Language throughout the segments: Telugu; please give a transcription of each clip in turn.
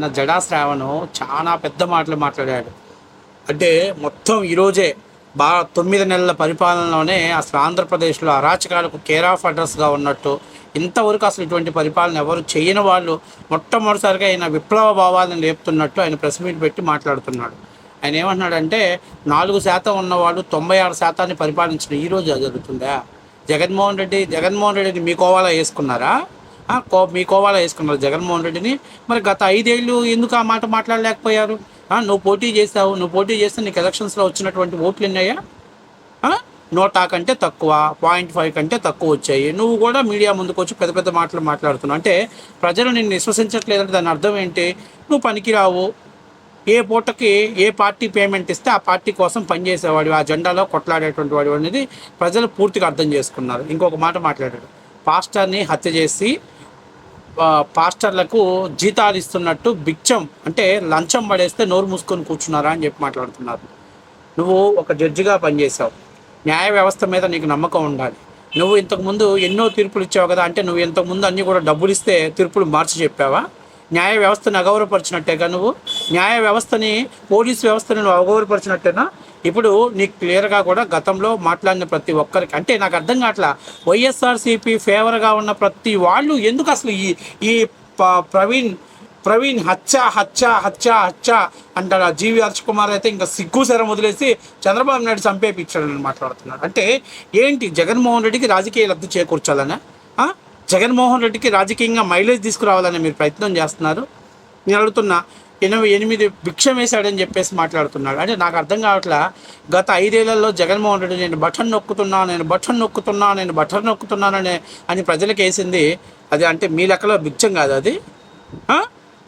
నిన్న జడా శ్రావణ్ చాలా పెద్ద మాటలు మాట్లాడాడు. అంటే మొత్తం ఈరోజే బా తొమ్మిది నెలల పరిపాలనలోనే అసలు ఆంధ్రప్రదేశ్లో అరాచకాలకు కేర్ ఆఫ్ అడ్రస్గా ఉన్నట్టు ఇంతవరకు అసలు ఇటువంటి పరిపాలన ఎవరు చేయని వాళ్ళు మొట్టమొదటిసారిగా ఆయన విప్లవ భావాలను లేపుతున్నట్టు ఆయన ప్రెస్ మీట్ పెట్టి మాట్లాడుతున్నాడు. ఆయన ఏమంటున్నాడంటే నాలుగు శాతం ఉన్నవాళ్ళు తొంభై ఆరు శాతాన్ని పరిపాలించిన ఈరోజు జరుగుతుందా? జగన్మోహన్ రెడ్డి జగన్మోహన్ రెడ్డిని మీ కోవాలా వేసుకున్నారా? కో మీ కోవాలా వేసుకున్నారు జగన్మోహన్ రెడ్డిని. మరి గత ఐదేళ్ళు ఎందుకు ఆ మాట మాట్లాడలేకపోయారు? నువ్వు పోటీ చేసావు నువ్వు పోటీ చేస్తే నీకు ఎలక్షన్స్లో వచ్చినటువంటి ఓట్లు ఎన్నాయా నోటా కంటే తక్కువ పాయింట్ ఫైవ్ కంటే తక్కువ వచ్చాయి. నువ్వు కూడా మీడియా ముందుకు వచ్చి పెద్ద పెద్ద మాటలు మాట్లాడుతున్నావు. అంటే ప్రజలు నిన్ను విశ్వసించట్లేదంటే దాని అర్థం ఏంటి? నువ్వు పనికిరావు. ఏ పూటకి ఏ పార్టీ పేమెంట్ ఇస్తే ఆ పార్టీ కోసం పనిచేసేవాడు ఆ జెండాలో కొట్లాడేటువంటి వాడు అనేది ప్రజలు పూర్తిగా అర్థం చేసుకున్నారు. ఇంకొక మాట మాట్లాడాడు. పాస్టర్ని హత్య చేసి పాస్టర్లకు జీతాలు ఇస్తున్నట్టు బిచ్చం అంటే లంచం పడేస్తే నోరు మూసుకొని కూర్చున్నారా అని చెప్పి మాట్లాడుతున్నారు. నువ్వు ఒక జడ్జిగా పనిచేసావు న్యాయ వ్యవస్థ మీద నీకు నమ్మకం ఉండాలి. నువ్వు ఇంతకుముందు ఎన్నో తీర్పులు ఇచ్చావు కదా అంటే నువ్వు ఇంతకుముందు అన్నీ కూడా డబ్బులు ఇస్తే తీర్పులు మార్చి చెప్పావా? న్యాయ వ్యవస్థను అగౌరవపరిచినట్టేగా నువ్వు? న్యాయ వ్యవస్థని పోలీస్ వ్యవస్థని నువ్వు అగౌరవపరిచినట్టేనా? ఇప్పుడు నీకు క్లియర్గా కూడా గతంలో మాట్లాడిన ప్రతి ఒక్కరికి అంటే నాకు అర్థం కావట్లా? వైఎస్ఆర్సీపీ ఫేవర్గా ఉన్న ప్రతి వాళ్ళు ఎందుకు అసలు ఈ ఈ ప్రవీణ్ ప్రవీణ్ హత్య హత్య హత్య హత్య అంటాడు ఆ జీవి హర్ష్ కుమార్ అయితే ఇంకా సిగ్గు శరం వదిలేసి చంద్రబాబు నాయుడు చంపేపించాడని మాట్లాడుతున్నాడు. అంటే ఏంటి? జగన్మోహన్ రెడ్డికి రాజకీయ లబ్ధి చేకూర్చాలనా? జగన్మోహన్ రెడ్డికి రాజకీయంగా మైలేజ్ తీసుకురావాలని మీరు ప్రయత్నం చేస్తున్నారు? నేను అడుగుతున్నా ఎనభై ఎనిమిది భిక్షం వేశాడని చెప్పేసి మాట్లాడుతున్నాడు. అంటే నాకు అర్థం కావట్లా గత ఐదేళ్ళలో జగన్మోహన్ రెడ్డి నేను బటన్ నొక్కుతున్నా నేను బటన్ నొక్కుతున్నా నేను బటన్ నొక్కుతున్నాననే అని ప్రజలకు వేసింది అది అంటే మీ లెక్కలో భిక్షం కాదు అది.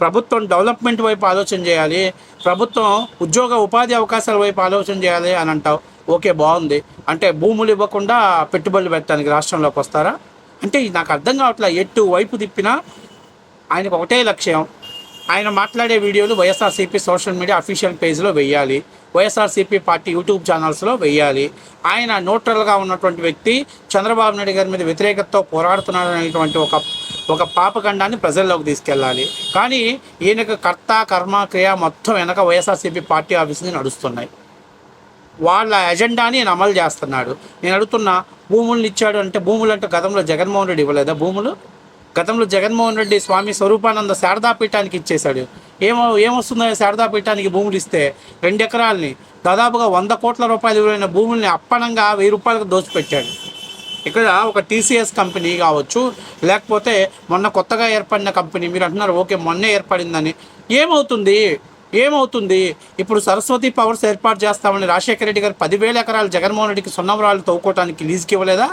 ప్రభుత్వం డెవలప్మెంట్ వైపు ఆలోచన చేయాలి ప్రభుత్వం ఉద్యోగ ఉపాధి అవకాశాల వైపు ఆలోచన చేయాలి అని అంటావు. ఓకే బాగుంది. అంటే భూములు ఇవ్వకుండా పెట్టుబడులు పెట్టడానికి రాష్ట్రంలోకి వస్తారా? అంటే నాకు అర్థం కావట్లే ఎటు వైపు తిప్పినా ఆయనకు ఒకటే లక్ష్యం ఆయన మాట్లాడే వీడియోలు వైఎస్ఆర్సీపీ సోషల్ మీడియా అఫీషియల్ పేజ్లో వెయ్యాలి. వైఎస్ఆర్సీపీ పార్టీ యూట్యూబ్ ఛానల్స్లో వెయ్యాలి. ఆయన న్యూట్రల్గా ఉన్నటువంటి వ్యక్తి చంద్రబాబు నాయుడు గారి మీద వ్యతిరేకతతో పోరాడుతున్నాడు అనేటువంటి ఒక ఒక పాపఖండాన్ని ప్రజల్లోకి తీసుకెళ్ళాలి. కానీ ఈయనకు కర్త కర్మ క్రియ మొత్తం వెనక వైఎస్ఆర్సీపీ పార్టీ ఆఫీస్ నడుస్తున్నాయి. వాళ్ళ ఎజెండాని నేను అమలు చేస్తున్నాడు. నేను అడుగుతున్నా భూములను ఇచ్చాడు అంటే భూములు అంటే గతంలో జగన్మోహన్ రెడ్డి ఇవ్వలేదా భూములు? గతంలో జగన్మోహన్ రెడ్డి స్వామి స్వరూపానంద శారదాపీఠానికి ఇచ్చేశాడు. ఏమో ఏమొస్తుందో శారదాపీఠానికి భూములు ఇస్తే రెండు ఎకరాలని దాదాపుగా వంద కోట్ల రూపాయలు విలువైన భూముల్ని అప్పనంగా వెయ్యి రూపాయలకు దోచిపెట్టాడు. ఇక్కడ ఒక టీసీఎస్ కంపెనీ కావచ్చు లేకపోతే మొన్న కొత్తగా ఏర్పడిన కంపెనీ మీరు అంటున్నారు ఓకే మొన్నే ఏర్పడిందని. ఏమవుతుంది? ఏమవుతుంది? ఇప్పుడు సరస్వతి పవర్స్ ఏర్పాటు చేస్తామని రాజశేఖర రెడ్డి గారు పదివేల ఎకరాలు జగన్మోహన్ రెడ్డికి సున్నవరాలు తవ్వుకోవడానికి లీజుకి ఇవ్వలేదా?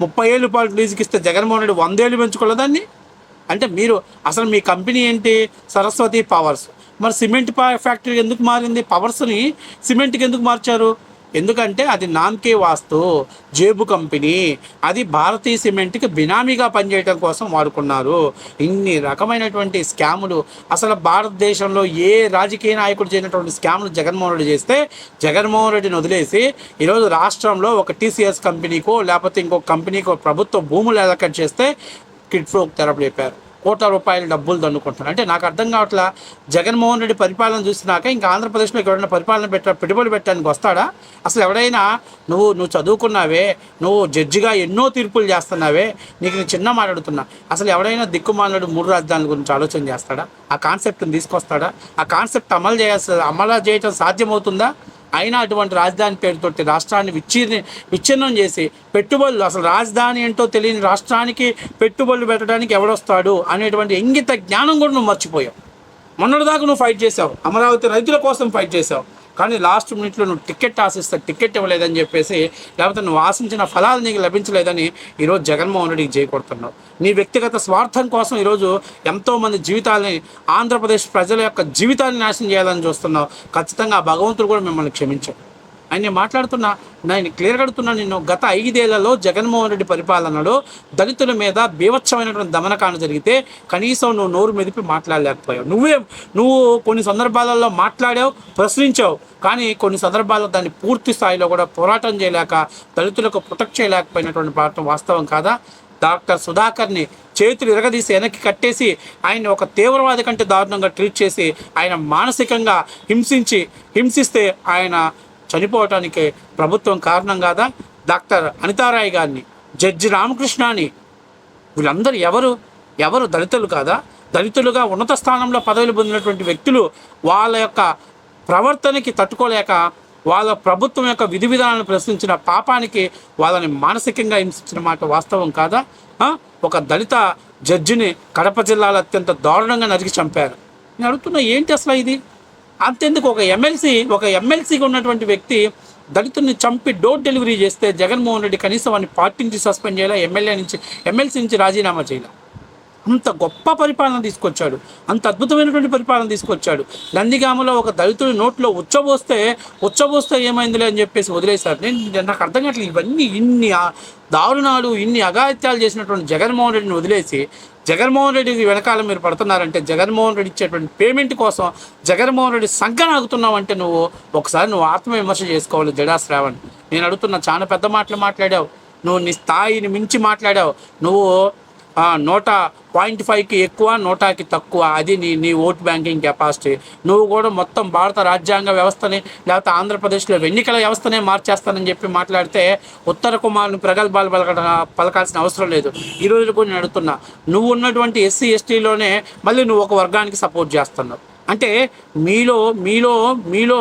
ముప్పై ఏళ్ళు పాటు లీజుకి ఇస్తే జగన్మోహన్ రెడ్డి వందేళ్ళు పెంచుకోలేదాన్ని అంటే మీరు అసలు మీ కంపెనీ ఏంటి? సరస్వతి పవర్స్. మరి సిమెంట్ ఫ్యాక్టరీ ఎందుకు మారింది? పవర్స్ని సిమెంట్కి ఎందుకు మార్చారు? ఎందుకంటే అది నామకే వాస్తు జేబు కంపెనీ. అది భారతీయ సిమెంట్కి బినామీగా పనిచేయడం కోసం వాడుకున్నారు. ఇన్ని రకమైనటువంటి స్కాములు. అసలు భారతదేశంలో ఏ రాజకీయ నాయకుడు చేసినటువంటి స్కాములు జగన్మోహన్ రెడ్డి చేస్తే జగన్మోహన్ రెడ్డిని వదిలేసి ఈరోజు రాష్ట్రంలో ఒక టీసీఎస్ కంపెనీకో లేకపోతే ఇంకో కంపెనీకో ప్రభుత్వ భూములు ఎలకట్ చేస్తే కిడ్ తెరపు చెప్పారు కోట్ల రూపాయల డబ్బులు దండుకుంటున్నారు అంటే నాకు అర్థం కావట్లా జగన్మోహన్ రెడ్డి పరిపాలన చూసినాక ఇంకా ఆంధ్రప్రదేశ్లో ఎవరైనా పరిపాలన పెట్ట పెట్టుబడి పెట్టడానికి వస్తాడా? అసలు ఎవడైనా నువ్వు నువ్వు చదువుకున్నావే నువ్వు జడ్జిగా ఎన్నో తీర్పులు చేస్తున్నావే నీకు నేను చిన్న మాట్లాడుతున్నా అసలు ఎవడైనా దిక్కుమానుడు మూడు రాజధానుల గురించి ఆలోచన చేస్తాడా? ఆ కాన్సెప్ట్ని తీసుకొస్తాడా? ఆ కాన్సెప్ట్ అమలు చేయాల్సి అమలు చేయటం సాధ్యమవుతుందా? అయినా అటువంటి రాజధాని పేరుతోటి రాష్ట్రాన్ని విచ్ఛిన్న విచ్ఛిన్నం చేసి పెట్టుబడులు అసలు రాజధాని ఏంటో తెలియని రాష్ట్రానికి పెట్టుబడులు పెట్టడానికి ఎవడొస్తాడు అనేటువంటి ఇంగిత జ్ఞానం కూడా నువ్వు మర్చిపోయావు. మొన్నటిదాకా నువ్వు ఫైట్ చేసావు. అమరావతి రైతుల కోసం ఫైట్ చేసావు. కానీ లాస్ట్ మినిట్లో నువ్వు టికెట్ ఆశిస్తే టికెట్ ఇవ్వలేదని చెప్పేసి లేకపోతే నువ్వు ఆశించిన ఫలాలు నీకు లభించలేదని ఈరోజు జగన్మోహన్ రెడ్డికి చేకూడుతున్నావు నీ వ్యక్తిగత స్వార్థం కోసం ఈరోజు ఎంతోమంది జీవితాలని ఆంధ్రప్రదేశ్ ప్రజల యొక్క జీవితాన్ని నాశనం చేయాలని చూస్తున్నావు. ఖచ్చితంగా ఆ భగవంతుడు కూడా మిమ్మల్ని క్షమించాడు. ఆయన నేను మాట్లాడుతున్నా నేను క్లియర్ అడుగుతున్నా నిన్ను గత ఐదేళ్ళలో జగన్మోహన్ రెడ్డి పరిపాలనలో దళితుల మీద బీభత్సమైనటువంటి దమనకాండ జరిగితే కనీసం నువ్వు నోరు మెదిపి మాట్లాడలేకపోయావు. నువ్వే నువ్వు కొన్ని సందర్భాలలో మాట్లాడావు ప్రశ్నించావు. కానీ కొన్ని సందర్భాల్లో దాన్ని పూర్తి స్థాయిలో కూడా పోరాటం చేయలేక దళితులకు ప్రొటెక్ట్ చేయలేకపోయినటువంటి పాఠం వాస్తవం కాదా? డాక్టర్ సుధాకర్ని చేతులు ఇరగదీసి వెనక్కి కట్టేసి ఆయన ఒక తీవ్రవాది కంటే దారుణంగా ట్రీట్ చేసి ఆయన మానసికంగా హింసించి హింసిస్తే ఆయన చనిపోవటానికి ప్రభుత్వం కారణం కాదా? డాక్టర్ అనితారాయ్ గారిని జడ్జి రామకృష్ణాని. వీళ్ళందరూ ఎవరు? ఎవరు దళితులు కాదా? దళితులుగా ఉన్నత స్థానంలో పదవులు పొందినటువంటి వ్యక్తులు వాళ్ళ యొక్క ప్రవర్తనకి తట్టుకోలేక వాళ్ళ ప్రభుత్వం యొక్క విధి విధానాలను ప్రశ్నించిన పాపానికి వాళ్ళని మానసికంగా హింసించిన మాట వాస్తవం కాదా? ఒక దళిత జడ్జిని కడప జిల్లాలో అత్యంత దారుణంగా నరికి చంపారు. నేను అడుగుతున్నా ఏంటి అసలు ఇది? అంతెందుకు ఒక ఎమ్మెల్సీ ఒక ఎమ్మెల్సీగా ఉన్నటువంటి వ్యక్తి దళితుల్ని చంపి డోర్ డెలివరీ చేస్తే జగన్మోహన్ రెడ్డి కనీసం వాడిని పార్టీ నుంచి సస్పెండ్ చేయాలా ఎమ్మెల్యే నుంచి ఎమ్మెల్సీ నుంచి రాజీనామా చేయాలి? అంత గొప్ప పరిపాలన తీసుకొచ్చాడు. అంత అద్భుతమైనటువంటి పరిపాలన తీసుకొచ్చాడు. నందిగామలో ఒక దళితుడి నోట్లో ఉచ్చబోస్తే ఉచ్చబోస్తే ఏమైందిలే అని చెప్పేసి వదిలేశారు. నేను నాకు అర్థం కావట్లేదు. ఇవన్నీ ఇన్ని దారుణాలు ఇన్ని అఘాయిత్యాలు చేసినటువంటి జగన్మోహన్ రెడ్డిని వదిలేసి జగన్మోహన్ రెడ్డి వెనకాల మీరు పడుతున్నారంటే జగన్మోహన్ రెడ్డి ఇచ్చేటువంటి పేమెంట్ కోసం జగన్మోహన్ రెడ్డి సంఖ్య ఆగుతున్నావంటే నువ్వు ఒకసారి నువ్వు ఆత్మవిమర్శ చేసుకోవాలి జడా శ్రావణ్ నేను అడుగుతున్నా చాలా పెద్ద మాటలు మాట్లాడావు. నువ్వు నీ స్థాయిని మించి మాట్లాడావు. నువ్వు నూట పాయింట్ ఫైవ్కి ఎక్కువ నూటాకి తక్కువ. అది నీ నీ ఓట్ బ్యాంకింగ్ కెపాసిటీ. నువ్వు కూడా మొత్తం భారత రాజ్యాంగ వ్యవస్థని లేకపోతే ఆంధ్రప్రదేశ్లో ఎన్నికల వ్యవస్థనే మార్చేస్తానని చెప్పి మాట్లాడితే ఉత్తర కుమార్ని ప్రగల్భాలు పలక పలకాల్సిన అవసరం లేదు. ఈ రోజు కూడా నేను అడుగుతున్నా నువ్వు ఉన్నటువంటి ఎస్సీ ఎస్టీలోనే మళ్ళీ నువ్వు ఒక వర్గానికి సపోర్ట్ చేస్తున్నావు. అంటే మీలో మీలో మీలో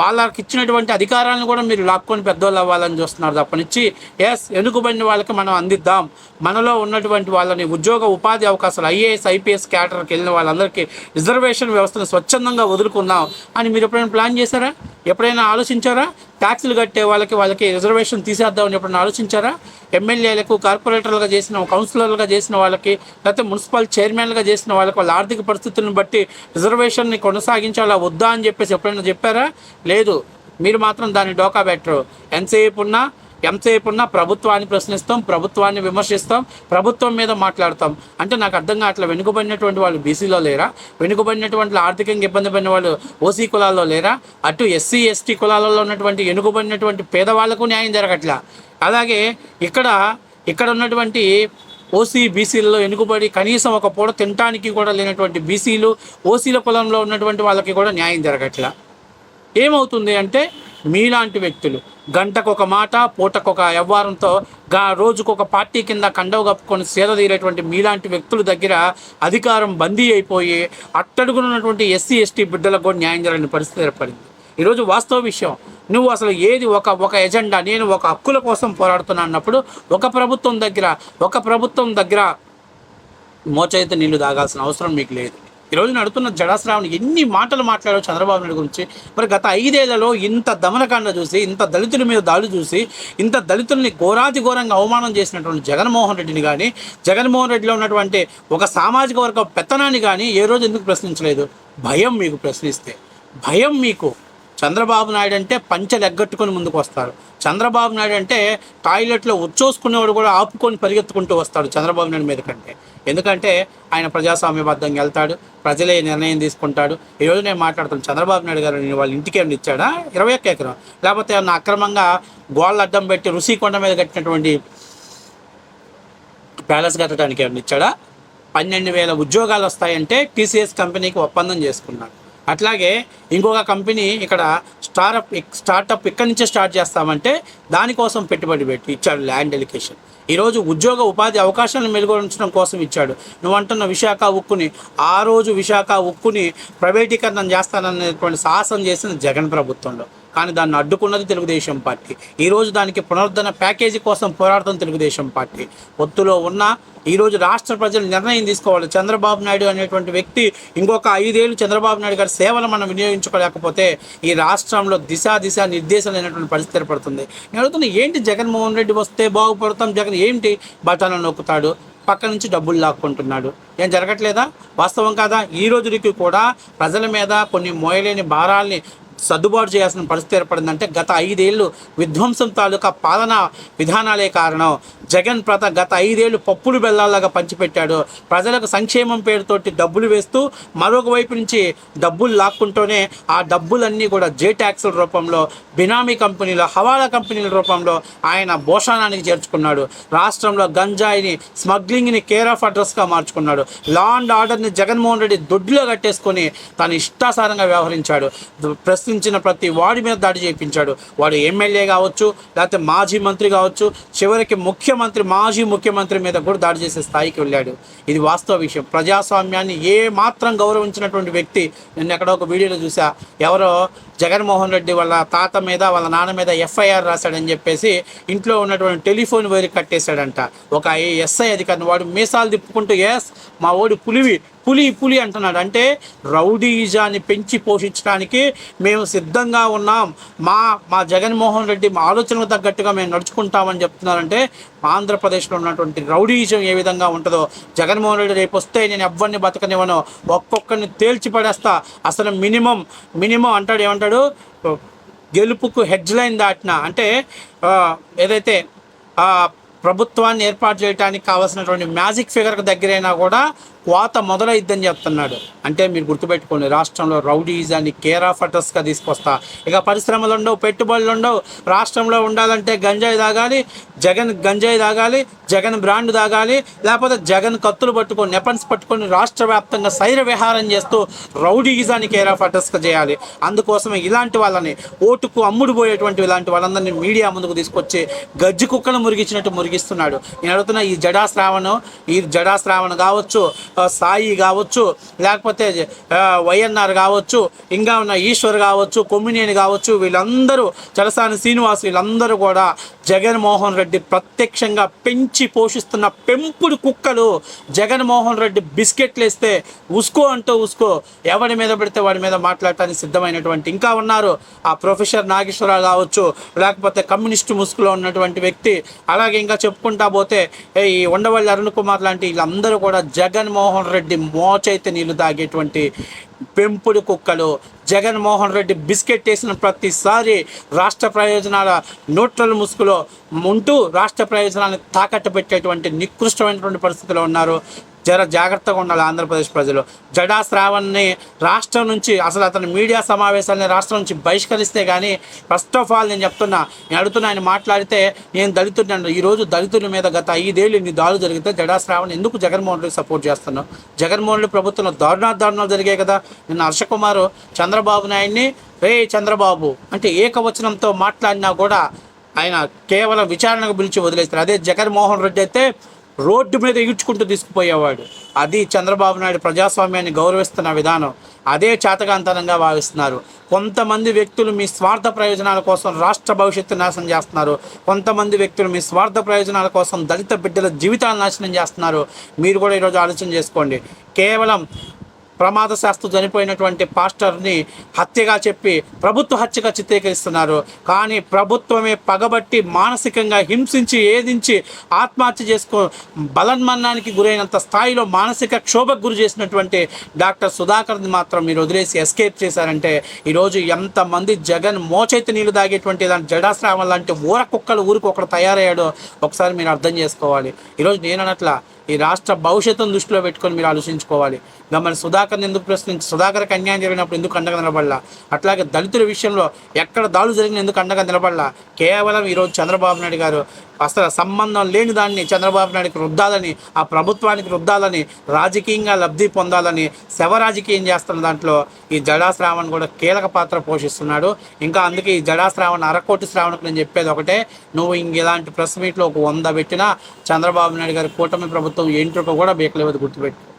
వాళ్ళకి ఇచ్చినటువంటి అధికారాలను కూడా మీరు లాక్కొని పెద్దోళ్ళు అవ్వాలని చూస్తున్నారు తప్పనిచ్చి ఎస్ వెనుకబడిన వాళ్ళకి మనం అందిద్దాం. మనలో ఉన్నటువంటి వాళ్ళని ఉద్యోగ ఉపాధి అవకాశాలు ఐఏఎస్ ఐపీఎస్ క్యాటర్కి వెళ్ళిన వాళ్ళందరికీ రిజర్వేషన్ వ్యవస్థను స్వచ్ఛందంగా వదులుకుందాం అని మీరు ఎప్పుడైనా ప్లాన్ చేశారా? ఎప్పుడైనా ఆలోచించారా? ట్యాక్సులు కట్టే వాళ్ళకి వాళ్ళకి రిజర్వేషన్ తీసేద్దామని ఎప్పుడైనా ఆలోచించారా? ఎమ్మెల్యేలకు కార్పొరేటర్లుగా చేసిన కౌన్సిలర్లుగా చేసిన వాళ్ళకి లేకపోతే మున్సిపల్ చైర్మన్లుగా చేసిన వాళ్ళకి వాళ్ళ ఆర్థిక పరిస్థితులను బట్టి రిజర్వేషన్ని కొనసాగించాలా వద్దా అని చెప్పేసి ఎప్పుడైనా చెప్పారా? లేదు. మీరు మాత్రం దాన్ని డోకా పెట్టరు ఎంతసేపు ఉన్నా ఎంతసేపు ఉన్నా ప్రభుత్వాన్ని ప్రశ్నిస్తాం ప్రభుత్వాన్ని విమర్శిస్తాం ప్రభుత్వం మీద మాట్లాడతాం. అంటే నాకు అర్థం అట్లా వెనుకబడినటువంటి వాళ్ళు బీసీలో లేరా? వెనుకబడినటువంటి ఆర్థికంగా ఇబ్బంది పడిన వాళ్ళు ఓసీ కులాల్లో లేరా? అటు ఎస్సీ ఎస్టీ కులాలలో ఉన్నటువంటి వెనుకబడినటువంటి పేదవాళ్ళకు న్యాయం జరగట్లా? అలాగే ఇక్కడ ఇక్కడ ఉన్నటువంటి ఓసీ బీసీలలో ఎనుకబడి కనీసం ఒక పూట తినటానికి కూడా లేనటువంటి బీసీలు ఓసీల కులంలో ఉన్నటువంటి వాళ్ళకి కూడా న్యాయం జరగట్లా? ఏమవుతుంది అంటే మీలాంటి వ్యక్తులు గంటకు ఒక మాట పూటకొక వ్యవహారంతో గా రోజుకొక పార్టీ కింద కండవ కప్పుకొని సేద తీరేటువంటి మీలాంటి వ్యక్తుల దగ్గర అధికారం బందీ అయిపోయి అట్టడుగునున్నటువంటి ఎస్సీ ఎస్టీ బిడ్డలకు కూడా న్యాయం జరగని పరిస్థితి ఏర్పడింది. ఈరోజు వాస్తవ విషయం నువ్వు అసలు ఏది ఒక ఒక ఎజెండా నేను ఒక హక్కుల కోసం పోరాడుతున్నా అన్నప్పుడు ఒక ప్రభుత్వం దగ్గర ఒక ప్రభుత్వం దగ్గర మోచైతే నీళ్ళు తాగాల్సిన అవసరం మీకు లేదు. ఈరోజు నడుతున్న జడాశ్రావణి ఎన్ని మాటలు మాట్లాడారు చంద్రబాబు నాయుడు గురించి. మరి గత ఐదేళ్ళలో ఇంత దమనకాండ చూసి ఇంత దళితుల మీద దాడులు చూసి ఇంత దళితుల్ని ఘోరాతి ఘోరంగా అవమానం చేసినటువంటి జగన్మోహన్ రెడ్డిని కానీ జగన్మోహన్ రెడ్డిలో ఉన్నటువంటి ఒక సామాజిక వర్గ పెత్తనాన్ని కానీ ఏ రోజు ఎందుకు ప్రశ్నించలేదు? భయం మీకు ప్రశ్నిస్తే. భయం మీకు. చంద్రబాబు నాయుడు అంటే పంచెలు ఎగ్గట్టుకొని ముందుకు వస్తారు. చంద్రబాబు నాయుడు అంటే టాయిలెట్లో ఉచ్చోసుకునేవాడు కూడా ఆపుకొని పరిగెత్తుకుంటూ వస్తాడు చంద్రబాబు నాయుడు మీద కంటే. ఎందుకంటే ఆయన ప్రజాస్వామ్యబద్ధంగా వెళ్తాడు ప్రజలే నిర్ణయం తీసుకుంటాడు. ఈరోజు నేను మాట్లాడుతాను చంద్రబాబు నాయుడు గారు నేను వాళ్ళ ఇంటికి ఏమైనా ఇచ్చాడా? ఇరవై ఒక్క ఎకరం. లేకపోతే ఏమన్నా అక్రమంగా గోళ్ళ అడ్డం పెట్టి రుషికొండ మీద కట్టినటువంటి ప్యాలెస్ కట్టడానికి ఏమైనా ఇచ్చాడా? పన్నెండు వేల ఉద్యోగాలు వస్తాయంటే టీసీఎస్ కంపెనీకి ఒప్పందం చేసుకున్నాడు. అట్లాగే ఇంకొక కంపెనీ ఇక్కడ స్టార్టప్ స్టార్టప్ ఇక్కడి నుంచే స్టార్ట్ చేస్తామంటే దానికోసం పెట్టుబడి పెట్టి ఇచ్చాడు ల్యాండ్ ఎలికేషన్ ఈరోజు ఉద్యోగ ఉపాధి అవకాశాలను మెరుగుపరచడం కోసం ఇచ్చాడు. నువ్వు అంటున్న విశాఖ ఉక్కుని ఆ రోజు విశాఖ ఉక్కుని ప్రైవేటీకరణం చేస్తాననేటువంటి సాహసం చేసిన జగన్ ప్రభుత్వంలో. కానీ దాన్ని అడ్డుకున్నది తెలుగుదేశం పార్టీ. ఈరోజు దానికి పునరుద్ధరణ ప్యాకేజీ కోసం పోరాడుతున్న తెలుగుదేశం పార్టీ. ఒత్తులో ఉన్న ఈరోజు రాష్ట్ర ప్రజలు నిర్ణయం తీసుకోవాలి. చంద్రబాబు నాయుడు అనేటువంటి వ్యక్తి ఇంకొక ఐదేళ్ళు చంద్రబాబు నాయుడు గారి సేవలు మనం వినియోగించుకోలేకపోతే ఈ రాష్ట్రంలో దిశ దిశ నిర్దేశం అనేటువంటి పరిస్థితి ఏర్పడుతుంది. నేను అడుగుతున్నా ఏంటి జగన్మోహన్ రెడ్డి వస్తే బాగుపడతాం జగన్ ఏంటి బటన్లు నొక్కుతాడు? పక్క నుంచి డబ్బులు లాక్కుంటున్నాడు. ఏం జరగట్లేదా? వాస్తవం కాదా? ఈ రోజుకి కూడా ప్రజల మీద కొన్ని మోయలేని భారాల్ని సర్దుబాటు చేయాల్సిన పరిస్థితి ఏర్పడిందంటే గత ఐదేళ్ళు విధ్వంసం తాలూకా పాలనా విధానాలే కారణం. జగన్ ప్రత గత ఐదేళ్ళు పప్పులు బెల్లాలాగా పంచిపెట్టాడు. ప్రజలకు సంక్షేమం పేరుతోటి డబ్బులు వేస్తూ మరొక వైపు నుంచి డబ్బులు లాక్కుంటూనే ఆ డబ్బులన్నీ కూడా జే ట్యాక్సుల రూపంలో బినామీ కంపెనీల హవాలా కంపెనీల రూపంలో ఆయన భోషానానికి చేర్చుకున్నాడు. రాష్ట్రంలో గంజాయిని స్మగ్లింగ్ని కేర్ ఆఫ్ అడ్రస్గా మార్చుకున్నాడు. లా అండ్ ఆర్డర్ని జగన్మోహన్ రెడ్డి దొడ్లో కట్టేసుకొని తన ఇష్టాసారంగా వ్యవహరించాడు. ప్రస్తుతం ప్రశ్నించిన ప్రతి వాడి మీద దాడి చేయించాడు. వాడు ఎమ్మెల్యే కావచ్చు లేకపోతే మాజీ మంత్రి కావచ్చు చివరికి ముఖ్యమంత్రి మాజీ ముఖ్యమంత్రి మీద కూడా దాడి చేసే స్థాయికి వెళ్ళాడు. ఇది వాస్తవ విషయం. ప్రజాస్వామ్యాన్ని ఏ మాత్రం గౌరవించినటువంటి వ్యక్తి నేను ఎక్కడో ఒక వీడియోలో చూసా ఎవరో జగన్మోహన్ రెడ్డి వాళ్ళ తాత మీద వాళ్ళ నాన్న మీద ఎఫ్ఐఆర్ రాశాడని చెప్పేసి ఇంట్లో ఉన్నటువంటి టెలిఫోన్ వైర్ కట్టేశాడంట. ఒక ఎస్ఐ అధికారిని వాడు మీసాలు తిప్పుకుంటూ ఎస్ మా ఓడి పులివి పులి పులి అంటున్నాడు. అంటే రౌడీజాన్ని పెంచి పోషించడానికి మేము సిద్ధంగా ఉన్నాం. మా మా జగన్మోహన్ రెడ్డి మా ఆలోచనకు తగ్గట్టుగా మేము నడుచుకుంటామని చెప్తున్నారంటే ఆంధ్రప్రదేశ్లో ఉన్నటువంటి రౌడీజం ఏ విధంగా ఉంటుందో జగన్మోహన్ రెడ్డి రేపు వస్తే నేను ఎవరిని బతకనివ్వను ఒక్కొక్కరిని తేల్చి పడేస్తా. అసలు మినిమం మినిమం అంటాడు ఏమంటాడు? గెలుపుకు హెడ్జ్ లైన్ దాటిన అంటే ఏదైతే ప్రభుత్వాన్ని ఏర్పాటు చేయడానికి కావాల్సినటువంటి మ్యాజిక్ ఫిగర్కి దగ్గరైనా కూడా కోత మొదలైద్దని చెప్తున్నాడు. అంటే మీరు గుర్తుపెట్టుకోండి రాష్ట్రంలో రౌడీజాన్ని కేర్ ఆఫ్ అడ్రస్గా తీసుకొస్తా. ఇక పరిశ్రమలు ఉండవు పెట్టుబడులు ఉండవు. రాష్ట్రంలో ఉండాలంటే గంజాయి తాగాలి జగన్ గంజాయి తాగాలి జగన్ బ్రాండ్ తాగాలి లేకపోతే జగన్ కత్తులు పట్టుకొని నెపన్స్ పట్టుకొని రాష్ట్ర వ్యాప్తంగా శైర విహారం చేస్తూ రౌడీజాన్ని కేర్ ఆఫ్ అడ్రస్గా చేయాలి. అందుకోసమే ఇలాంటి వాళ్ళని ఓటుకు అమ్ముడు పోయేటువంటి ఇలాంటి వాళ్ళందరినీ మీడియా ముందుకు తీసుకొచ్చి గజ్జి కుక్కను మురిగించినట్టు మురిగిస్తున్నాడు. నేను అడుగుతున్న ఈ జడాశ్రావణం ఈ జడాశ్రావణ కావచ్చు సాయి కావచ్చు లేకపోతే వైఎన్ఆర్ కావచ్చు ఇంకా ఉన్న ఈశ్వర్ కావచ్చు కొమ్మినేని కావచ్చు వీళ్ళందరూ చలసాని శ్రీనివాస్ వీళ్ళందరూ కూడా జగన్మోహన్ రెడ్డి ప్రత్యక్షంగా పెంచి పోషిస్తున్న పెంపుడు కుక్కలు జగన్మోహన్ రెడ్డి బిస్కెట్లు వేస్తే ఉసుకో అంటూ ఉసుకో. ఎవడి మీద పెడితే వాడి మీద మాట్లాడటానికి సిద్ధమైనటువంటి ఇంకా ఉన్నారు. ఆ ప్రొఫెసర్ నాగేశ్వరరావు కావచ్చు లేకపోతే కమ్యూనిస్టు ముసుగులో ఉన్నటువంటి వ్యక్తి. అలాగే ఇంకా చెప్పుకుంటా పోతే ఈ ఉండవల్లి అరుణ్ కుమార్ లాంటి వీళ్ళందరూ కూడా జగన్మోహన్ రెడ్డి మోచైతే నీళ్ళు తాగేటువంటి పెంపుడు కుక్కలు జగన్మోహన్ రెడ్డి బిస్కెట్ వేసిన ప్రతిసారి రాష్ట్ర ప్రయోజనాల నోట్ల ముసుగులో ఉంటూ రాష్ట్ర ప్రయోజనాలను తాకట్టు పెట్టేటువంటి నికృష్టమైనటువంటి పరిస్థితిలో ఉన్నారు. జర జాగ్రత్తగా ఉండాలి ఆంధ్రప్రదేశ్ ప్రజలు. జడా శ్రావణ్ని రాష్ట్రం నుంచి అసలు అతని మీడియా సమావేశాలని రాష్ట్రం నుంచి బహిష్కరిస్తే కానీ ఫస్ట్ ఆఫ్ ఆల్ నేను చెప్తున్నా నేను అడుగుతున్నా ఆయన మాట్లాడితే నేను దళితుడిని ఈరోజు దళితుల మీద గత ఐదేళ్ళు ఇన్ని దాడులు జరిగితే జడా శ్రావణ్ ఎందుకు జగన్మోహన్ రెడ్డి సపోర్ట్ చేస్తున్నావు? జగన్మోహన్ రెడ్డి ప్రభుత్వంలో దారుణా దారుణాలు జరిగాయి కదా? నిన్న హర్షకుమార్ చంద్రబాబు నాయుడిని రే చంద్రబాబు అంటే ఏకవచనంతో మాట్లాడినా కూడా ఆయన కేవలం విచారణకు పిలిచి వదిలేస్తారు. అదే జగన్మోహన్ రెడ్డి అయితే రోడ్డు మీద ఈడ్చుకుంటూ తీసుకుపోయేవాడు. అది చంద్రబాబు నాయుడు ప్రజాస్వామ్యాన్ని గౌరవిస్తున్న విధానం. అదే చేతకాంతనంగా భావిస్తున్నారు. కొంతమంది వ్యక్తులు మీ స్వార్థ ప్రయోజనాల కోసం రాష్ట్ర భవిష్యత్తు నాశనం చేస్తున్నారు. కొంతమంది వ్యక్తులు మీ స్వార్థ ప్రయోజనాల కోసం దళిత బిడ్డల జీవితాలు నాశనం చేస్తున్నారు. మీరు కూడా ఈరోజు ఆలోచన చేసుకోండి. కేవలం ప్రమాదశాస్తు చనిపోయినటువంటి పాస్టర్ని హత్యగా చెప్పి ప్రభుత్వ హత్యగా చిత్రీకరిస్తున్నారు. కానీ ప్రభుత్వమే పగబట్టి మానసికంగా హింసించి ఏదించి ఆత్మహత్య చేసుకో బలన్మరణానికి గురైనంత స్థాయిలో మానసిక క్షోభకు గురి చేసినటువంటి డాక్టర్ సుధాకర్ని మాత్రం మీరు వదిలేసి ఎస్కేప్ చేశారంటే ఈరోజు ఎంతమంది జగన్ మోచైతే నీళ్ళు దాగేటువంటి దాని జడాశ్రామం లాంటి ఊర కుక్కలు ఊరికి ఒకడు తయారయ్యాడో ఒకసారి మీరు అర్థం చేసుకోవాలి. ఈరోజు నేను అనట్లా ఈ రాష్ట్ర భవిష్యత్తును దృష్టిలో పెట్టుకొని మీరు ఆలోచించుకోవాలి. ఇంకా సుధాకర్ని ఎందుకు ప్రశ్నించి సుధాకర్కి అన్యాయం జరిగినప్పుడు ఎందుకు అండగా నిలబడలా? అట్లాగే దళితుల విషయంలో ఎక్కడ దాడులు జరిగిన ఎందుకు అండగా నిలబడలా? కేవలం ఈరోజు చంద్రబాబు నాయుడు గారు అసలు సంబంధం లేని దాన్ని చంద్రబాబు నాయుడుకి రుద్దాలని ఆ ప్రభుత్వానికి రుద్దాలని రాజకీయంగా లబ్ధి పొందాలని శవ రాజకీయం చేస్తున్న దాంట్లో ఈ జడాశ్రావణ్ కూడా కీలక పాత్ర పోషిస్తున్నాడు. ఇంకా అందుకే ఈ జడాశ్రావణ్ అరకోటి శ్రావణకు నేను చెప్పేది ఒకటే. నువ్వు ఇంక ఇలాంటి ప్రెస్ మీట్లో ఒక వంద పెట్టినా చంద్రబాబు నాయుడు గారి కూటమి ప్రభుత్వం ఏంటో కూడా బీకలేవద్దు గుర్తుపెట్టు.